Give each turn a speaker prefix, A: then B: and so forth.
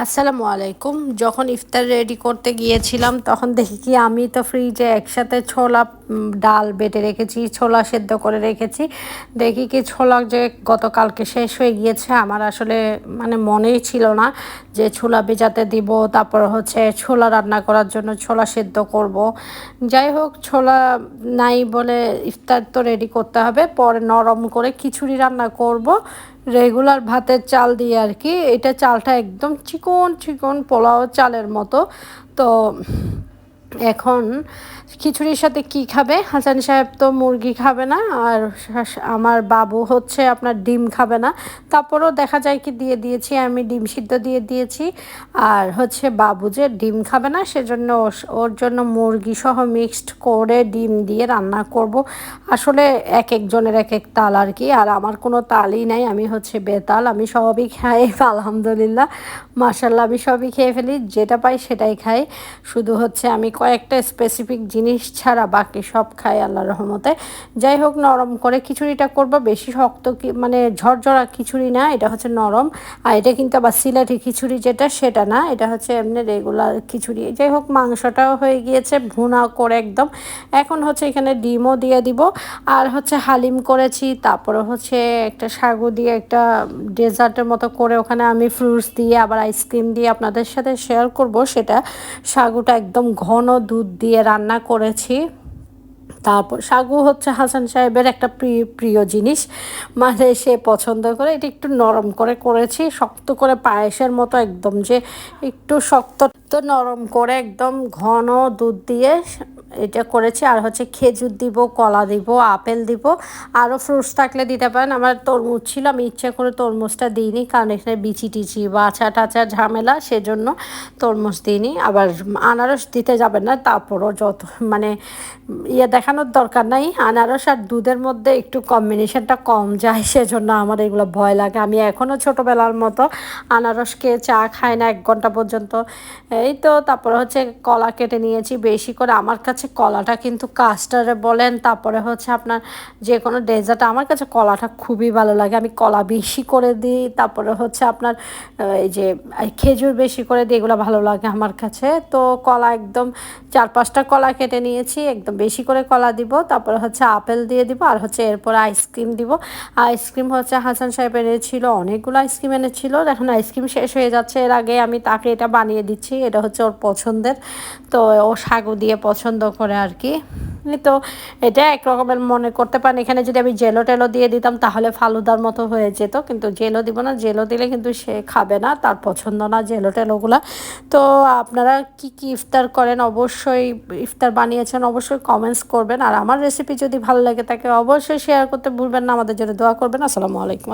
A: আসসালামু আলাইকুম। যখন ইফতার রেডি করতে গিয়েছিলাম, তখন দেখি কি আমি তো ফ্রিজে একসাথে ছোলা ডাল বেটে রেখেছি, ছোলা সেদ্ধ করে রেখেছি। দেখি কি ছোলা যে গতকালকে শেষ হয়ে গিয়েছে, আমার আসলে মানে মনেই ছিল না যে ছোলা ভেজাতে দিব, তারপর হচ্ছে ছোলা রান্না করার জন্য ছোলা সেদ্ধ করব। যাই হোক, ছোলা নাই বলে ইফতার তো রেডি করতে হবে, পরে নরম করে খিচুড়ি রান্না করব। রেগুলার ভাতের চাল দিয়ে আর কি, এটা চালটা একদম চিকন চিকন পোলাও চালের মতো। তো এখন খিচুড়ির সাথে কি খাবে? হাসান সাহেব তো মুরগি খাবে না, আর আমার বাবু হচ্ছে আপনার ডিম খাবে না। তারপরেও দেখা যায় কি দিয়ে দিয়েছি, আমি ডিম সিদ্ধ দিয়ে দিয়েছি। আর হচ্ছে বাবু যে ডিম খাবে না, সেজন্য ওর জন্য মুরগি সহ মিক্সড করে ডিম দিয়ে রান্না করব। আসলে এক একজনের এক এক তাল আর কি, আর আমার কোনো তালই নাই, আমি হচ্ছে বেতাল, আমি সবই খাই, আলহামদুলিল্লাহ। মাসাল্লাহ আমি সবই খেয়ে ফেলি, যেটা পাই সেটাই খাই। শুধু হচ্ছে আমি কয়েকটা স্পেসিফিক জিনিস ছাড়া বাকি সব খাই আল্লাহ রহমতে। যাই হোক, নরম করে খিচুড়িটা করব। বেশি শক্ত মানে ঝরঝরা খিচুড়ি না, এটা হচ্ছে নরম। আর এটা কিন্তু আবার সিলেটি খিচুড়ি যেটা, সেটা না, এটা হচ্ছে এমনি রেগুলার খিচুড়ি। যাই হোক, মাংসটাও হয়ে গিয়েছে ভুনা করে একদম। এখন হচ্ছে এখানে ডিমও দিয়ে দিব। আর হচ্ছে হালিম করেছি, তারপরে হচ্ছে একটা সাগু দিয়ে একটা ডেজার্টের মতো করে ওখানে আমি ফ্রুটস দিয়ে, আবার আইসক্রিম দিয়ে আপনাদের সাথে শেয়ার করব। সেটা সাগুটা একদম ঘন দুধ দিয়ে রান্না করেছি। তারপর সাগু হচ্ছে হাসান সাহেবের একটা প্রিয় প্রিয় জিনিস। মানে সে পছন্দ করে, এটা একটু নরম করে করেছি, শক্ত করে পায়েসের মতো একদম যে একটু শক্ত তো নরম করে একদম ঘন দুধ দিয়ে এটা করেছি। আর হচ্ছে খেজুর দিব, কলা দিব, আপেল দিব। আরও ফ্রুটস থাকলে দিতে পারেন। আমার তরমুজ ছিল, আমি ইচ্ছে করে তরমুজটা দিইনি, কারণ এখানে বিচি টিচি, বাছা টাচা ঝামেলা, সেজন্য তরমুজ দিইনি। আবার আনারস দিতে যাবেন না, তারপরও যত মানে ইয়ে দেখানোর দরকার নাই। আনারস আর দুধের মধ্যে একটু কম্বিনেশনটা কম যায়, সেজন্য আমার এগুলো ভয় লাগে। আমি এখনও ছোটোবেলার মতো আনারসকে চা খাই না এক ঘণ্টা পর্যন্ত। এই তো, তারপরে হচ্ছে কলা কেটে নিয়েছি বেশি করে। আমার কাছে কলাটা কিন্তু কাস্টারে বলেন, তারপরে হচ্ছে আপনার যে কোনো ডেজার্ট, আমার কাছে কলাটা খুবই ভালো লাগে। আমি কলা বেশি করে দিই, তারপরে হচ্ছে আপনার এই যে খেজুর বেশি করে দিই, এগুলো ভালো লাগে আমার কাছে। তো কলা একদম চার পাঁচটা কলা কেটে নিয়েছি, একদম বেশি করে কলা দিব, তারপরে হচ্ছে আপেল দিয়ে দিব, আর হচ্ছে এরপর আইসক্রিম দিব। আইসক্রিম হচ্ছে হাসান সাহেব এনেছিল অনেকগুলো আইসক্রিম এনেছিল, এখন আইসক্রিম শেষ হয়ে যাচ্ছে। এর আগে আমি তাকে এটা বানিয়ে দিচ্ছি এটা হচ্ছে ওর পছন্দের। তো ও সাগু দিয়ে পছন্দ করে আর কি। তো এটা এক রকমের মনে করতে পারেন। এখানে যদি আমি জেলো টেলো দিয়ে দিতাম, তাহলে ফালুদার মতো হয়ে যেত। কিন্তু জেলো দিব না। জেলো দিলে কিন্তু সে খাবে না। তার পছন্দ না জেলো টেলোগুলো। তো আপনারা কি কি ইফতার করেন? অবশ্যই ইফতার বানিয়েছেন। অবশ্যই কমেন্টস করবেন। আর আমার রেসিপি যদি ভালো লাগে, তাকে অবশ্যই শেয়ার করতে ভুলবেন না। আমাদের জন্য দোয়া করবেন। আসসালামু আলাইকুম।